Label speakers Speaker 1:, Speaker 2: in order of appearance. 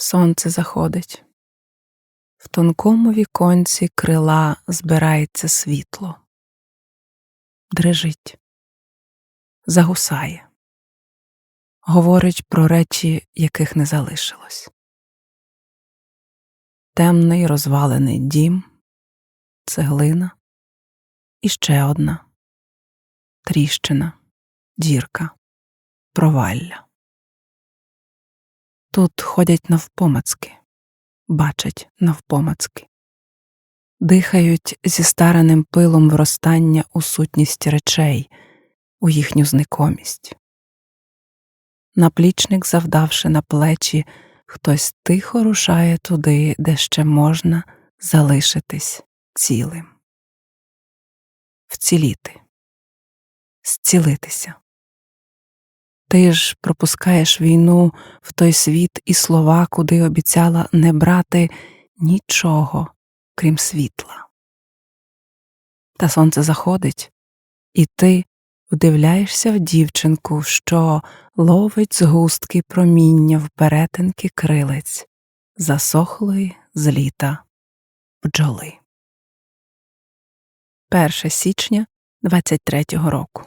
Speaker 1: Сонце заходить. В тонкому віконці крила збирається світло, дрижить, загусає, говорить про речі, яких не залишилось. Темний розвалений дім, цеглина і ще одна тріщина, дірка, провалля. Тут ходять навпомацки, бачать навпомацки, дихають зі стареним пилом вростання у сутність речей, у їхню зникомість. Наплічник, завдавши на плечі, хтось тихо рушає туди, де ще можна залишитись цілим, вціліти, зцілитися. Ти ж пропускаєш війну в той світ і слова, куди обіцяла не брати нічого, крім світла. Та сонце заходить, і ти вдивляєшся в дівчинку, що ловить згустки проміння в перетинки крилець засохлої з літа бджоли. 1 січня 23-го року